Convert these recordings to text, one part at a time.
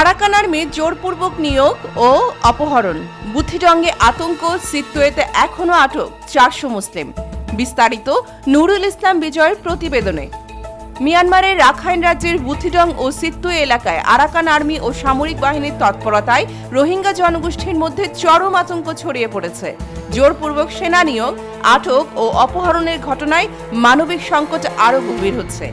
Arakan আর্মির জোরপূর্বক নিয়োগ ও অপহরণ। বুদ্ধিজঙ্গে আতঙ্ক সিত্তোয়েতে এখনও আটক চারশো মুসলিম। বিস্তারিত নুরুল ইসলাম বিজয়ের প্রতিবেদনে। মিয়ানমারের রাখাইন রাজ্যের বুথিডং ও সিত্তু এলাকায় আরাকান আর্মি ও সামরিক বাহিনীর তৎপরতায় রোহিঙ্গা জনগোষ্ঠীর মধ্যে চরম আতঙ্ক ছড়িয়ে পড়েছে। জোরপূর্বক সেনা নিয়োগ, আটক ও অপহরণের ঘটনায় মানবিক সংকট আরও গভীর হচ্ছে।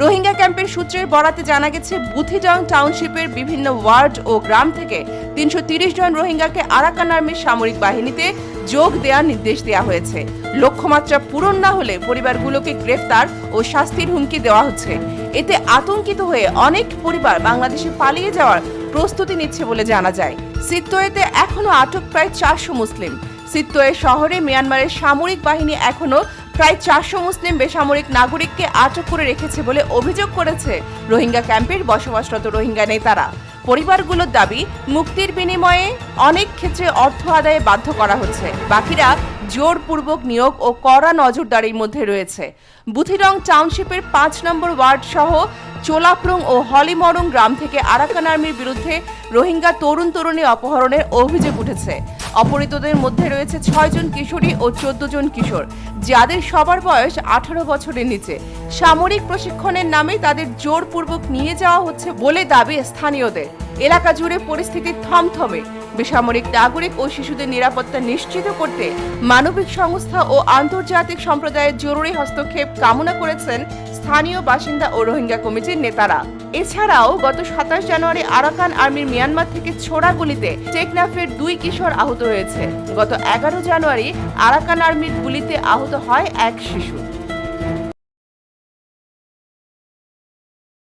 রোহিঙ্গা ক্যাম্পের সূত্রের বরাতে জানা গেছে, বুথিডং টাউনশিপের বিভিন্ন ওয়ার্ড ও গ্রাম থেকে তিনশো জন রোহিঙ্গাকে আরাকান আর্মির সামরিক বাহিনীতে যোগ দেওয়ার নির্দেশ দেওয়া হয়েছে। লক্ষ্যমাত্রা পূরণ না হলে পরিবারগুলোকে গ্রেফতার ও শাস্তির হুমকি দেওয়া হচ্ছে। এতে আতঙ্কিত হয়ে অনেক পরিবার বাংলাদেশে পালিয়ে যাওয়ার প্রস্তুতি নিচ্ছে বলে জানা যায়। সিত্তোয়েতে এখনও আটক প্রায় চারশো মুসলিম। সিত্তোয়ে শহরে মিয়ানমারের সামরিক বাহিনী এখনও প্রায় চারশো মুসলিম বেসামরিক নাগরিককে আটক করে রেখেছে বলে অভিযোগ করেছে রোহিঙ্গা ক্যাম্পের বসবাসরত রোহিঙ্গা নেতারা। পরিবারগুলোর দাবি, মুক্তির বিনিময়ে অনেক ক্ষেত্রে অর্থ আদায়ে বাধ্য করা হচ্ছে। বাকিরা জোরপূর্বক নিয়োগ ও কড়া নজরদারির মধ্যে রয়েছে। বুথিরং টাউনশিপের পাঁচ নম্বর ওয়ার্ড সহ চোলাপ্রং ও হলিমরং গ্রাম থেকে আরাকান আর্মির বিরুদ্ধে রোহিঙ্গা তরুণ তরুণী অপহরণের অভিযোগ উঠেছে। অপহৃতদের মধ্যে রয়েছে ছয়জন কিশোরী ও চোদ্দ জন কিশোর, যাদের সবার বয়স আঠারো বছরের নিচে। সামরিক প্রশিক্ষণের নামে তাদের জোরপূর্বক নিয়ে যাওয়া হচ্ছে বলে দাবি স্থানীয়দের। এলাকা জুড়ে পরিস্থিতি থমথমে। বেসামরিক নাগরিক ও শিশুদের নিরাপত্তা নিশ্চিত করতে মানবিক সংস্থা ও আন্তর্জাতিক সম্প্রদায়ের জরুরি হস্তক্ষেপ কামনা করেছেন স্থানীয় বাসিন্দা ও রোহিঙ্গা কমিটির নেতারা। এছাড়াও গত সাতাশ জানুয়ারি আরাকান আর্মির মিয়ানমার থেকে ছোড়া গুলিতে টেকনাফের দুই কিশোর আহত হয়েছে। গত এগারো জানুয়ারি আরাকান আর্মির গুলিতে আহত হয় এক শিশু।